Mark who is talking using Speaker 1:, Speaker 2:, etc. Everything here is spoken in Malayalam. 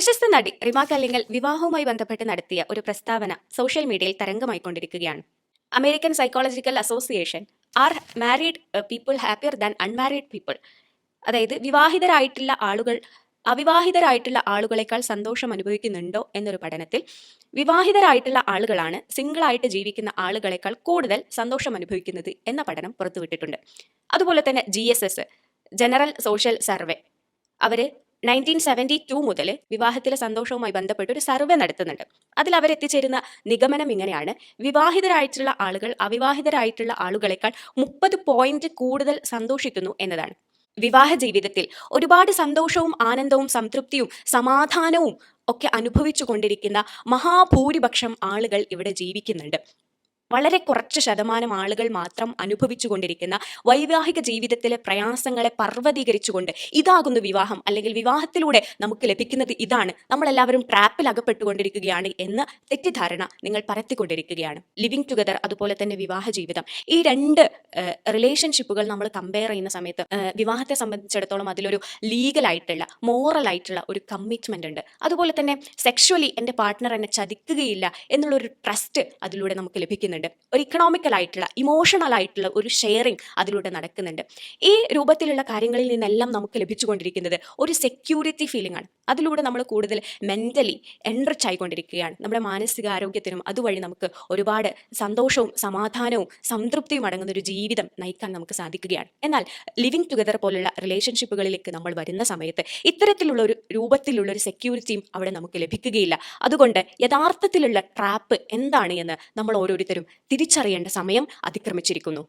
Speaker 1: പ്രശസ്ത നടി റിമ കല്ലിങ്ങൽ വിവാഹവുമായി ബന്ധപ്പെട്ട് നടത്തിയ ഒരു പ്രസ്താവന സോഷ്യൽ മീഡിയയിൽ തരംഗമായിക്കൊണ്ടിരിക്കുകയാണ്. American psychological association are married people happier than unmarried people അതായത് വിവാഹിതരായിട്ടുള്ള ആളുകൾ അവിവാഹിതരായിട്ടുള്ള ആളുകളെക്കാൾ സന്തോഷം അനുഭവിക്കുന്നുണ്ടോ എന്നൊരു പഠനത്തിൽ വിവാഹിതരായിട്ടുള്ള ആളുകളാണ് സിംഗിളായിട്ട് ജീവിക്കുന്ന ആളുകളെക്കാൾ കൂടുതൽ സന്തോഷം അനുഭവിക്കുന്നത് എന്ന പഠനം പുറത്തുവിട്ടിട്ടുണ്ട്. അതുപോലെ തന്നെ ജി ജനറൽ സോഷ്യൽ സർവേ അവർ നയന്റീൻ സെവന്റി ടു മുതൽ വിവാഹത്തിലെ സന്തോഷവുമായി ബന്ധപ്പെട്ട് ഒരു സർവേ നടത്തുന്നുണ്ട്. അതിൽ അവർ എത്തിച്ചേരുന്ന നിഗമനം ഇങ്ങനെയാണ്. വിവാഹിതരായിട്ടുള്ള ആളുകൾ അവിവാഹിതരായിട്ടുള്ള ആളുകളെക്കാൾ മുപ്പത് പോയിന്റ് കൂടുതൽ സന്തോഷിക്കുന്നു എന്നതാണ്. വിവാഹ ജീവിതത്തിൽ ഒരുപാട് സന്തോഷവും ആനന്ദവും സംതൃപ്തിയും സമാധാനവും ഒക്കെ അനുഭവിച്ചു കൊണ്ടിരിക്കുന്ന മഹാഭൂരിപക്ഷം ആളുകൾ ഇവിടെ ജീവിക്കുന്നുണ്ട്. വളരെ കുറച്ച് ശതമാനം ആളുകൾ മാത്രം അനുഭവിച്ചുകൊണ്ടിരിക്കുന്ന വൈവാഹിക ജീവിതത്തിലെ പ്രയാസങ്ങളെ പർവതീകരിച്ചുകൊണ്ട് ഇതാകുന്നു വിവാഹം അല്ലെങ്കിൽ വിവാഹത്തിലൂടെ നമുക്ക് ലഭിക്കുന്നത് ഇതാണ്. നമ്മളെല്ലാവരും ട്രാപ്പിൽ അകപ്പെട്ടുകൊണ്ടിരിക്കുകയാണ് എന്ന തെറ്റിദ്ധാരണ നിങ്ങൾ പരത്തിക്കൊണ്ടിരിക്കുകയാണ്. ലിവിങ് ടുഗദർ അതുപോലെ തന്നെ വിവാഹ ജീവിതം. ഈ രണ്ട് റിലേഷൻഷിപ്പുകൾ നമ്മൾ കമ്പയർ ചെയ്യുന്ന സമയത്ത് വിവാഹത്തെ സംബന്ധിച്ചിടത്തോളം അതിലൊരു ലീഗലായിട്ടുള്ള മോറൽ ആയിട്ടുള്ള ഒരു കമ്മിറ്റ്മെന്റ് ഉണ്ട്. അതുപോലെ തന്നെ സെക്ഷുവലി എന്റെ പാർട്ട്ണർ എന്നെ ചതിക്കുകയില്ല എന്നുള്ളൊരു ട്രസ്റ്റ് അതിലൂടെ നമുക്ക് ലഭിക്കുന്നുണ്ട്. ഒരു ഇക്കണോമിക്കൽ ആയിട്ടുള്ള ഇമോഷണൽ ആയിട്ടുള്ള ഒരു ഷെയറിങ് അതിലൂടെ നടക്കുന്നുണ്ട്. ഈ രൂപത്തിലുള്ള കാര്യങ്ങളിൽ നിന്നെല്ലാം നമുക്ക് ലഭിച്ചുകൊണ്ടിരിക്കുന്നത് ഒരു സെക്യൂരിറ്റി ഫീലിംഗ് ആണ്. അതിലൂടെ നമ്മൾ കൂടുതൽ മെന്റലി എൻറിച്ച് ആയിക്കൊണ്ടിരിക്കുകയാണ്. നമ്മുടെ മാനസികാരോഗ്യത്തിനും അതുവഴി നമുക്ക് ഒരുപാട് സന്തോഷവും സമാധാനവും സംതൃപ്തിയും അടങ്ങുന്ന ഒരു ജീവിതം നയിക്കാൻ നമുക്ക് സാധിക്കുകയാണ്. എന്നാൽ ലിവിങ് ടുഗദർ പോലുള്ള റിലേഷൻഷിപ്പുകളിലേക്ക് നമ്മൾ വരുന്ന സമയത്ത് ഇത്തരത്തിലുള്ള ഒരു രൂപത്തിലുള്ള ഒരു സെക്യൂരിറ്റിയും അവിടെ നമുക്ക് ലഭിക്കുകയില്ല. അതുകൊണ്ട് യഥാർത്ഥത്തിലുള്ള ട്രാപ്പ് എന്താണ് എന്ന് നമ്മൾ ഓരോരുത്തരും തിരിച്ചറിയേണ്ട സമയം അതിക്രമിച്ചിരിക്കുന്നു.